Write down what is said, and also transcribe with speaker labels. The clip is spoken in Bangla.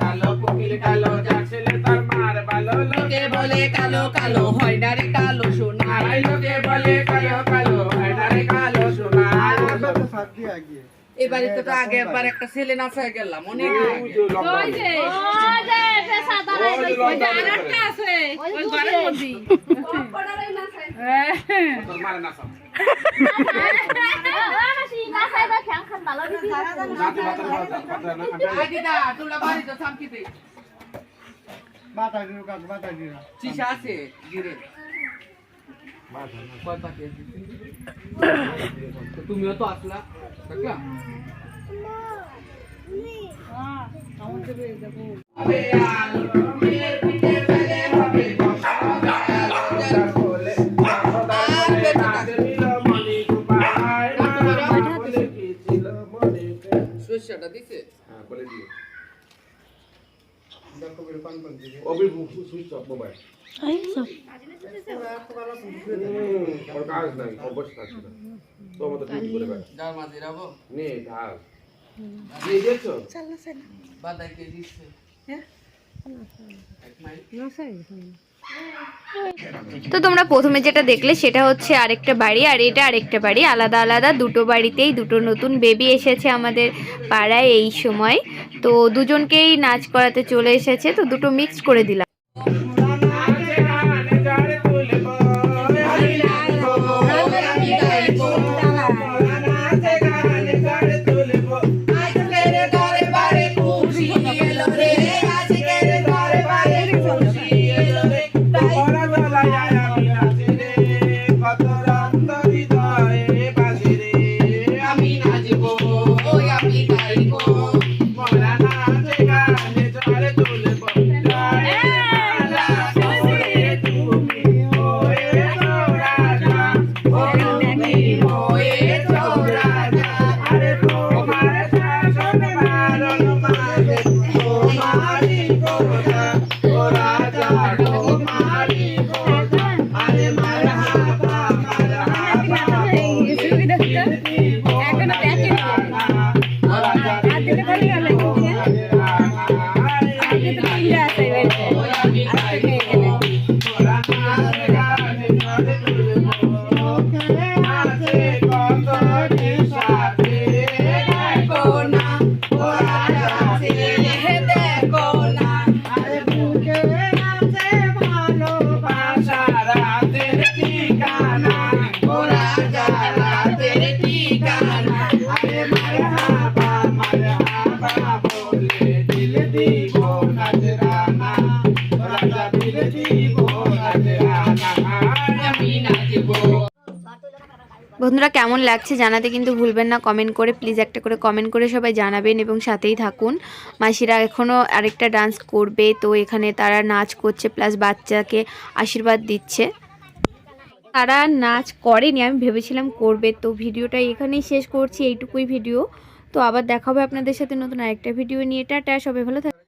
Speaker 1: কালো কোকিল কালো যার ছেলে তার মার ভালো লোকে বলে কালো কালো হয় না রে কালো সোনা লোকে বলে কালো কালো হয় না রে কালো সোনা এবারে তো তো আগে একবার একটা ছেলে নাচায় গেলাম অনেক নাচে
Speaker 2: আছে তুমিও তো আসলা দেখলা হবে
Speaker 1: হ্যাঁ বলে দিও। অবি সুইচ অফ মোবাইল। ওর কাজ নাই অবশ্য কাজ না। তো আমাদের ডিউটি করে বেড়া
Speaker 2: যার মাঝে রাবো?
Speaker 1: নে ঢাল দিয়ে দিয়েছ?
Speaker 2: বাদাই কে দিচ্ছে। এক মাইল।
Speaker 3: তো তোমরা প্রথমে যেটা দেখলে সেটা হচ্ছে আরেকটা বাড়ি, আর এটা আরেকটা বাড়ি। আলাদা আলাদা দুটো বাড়িতেই দুটো নতুন বেবি এসেছে আমাদের পাড়ায় এই সময়। তো দুজনকেই নাচ করাতে চলে এসেছে, তো দুটো মিক্স করে দিলাম।
Speaker 1: মারে তোমারি
Speaker 3: বন্ধুরা কেমন লাগছে জানাতে কিন্তু ভুলবেন না কমেন্ট করে প্লিজ একটা করে কমেন্ট করে সবাই জানাবেন এবং সাথেই থাকুন। মাসিরা এখনও আরেকটা ডান্স করবে, তো এখানে তারা নাচ করছে প্লাস বাচ্চাকে আশীর্বাদ দিচ্ছে। তারা নাচ করেনি, আমি ভেবেছিলাম করবে, তো ভিডিওটা এখানেই শেষ করছি, এইটুকুই ভিডিও তো আবার দেখা হবে আপনাদের সাথে নতুন আরেকটা ভিডিও নিয়ে। টাটা, সবাই ভালো থাকবে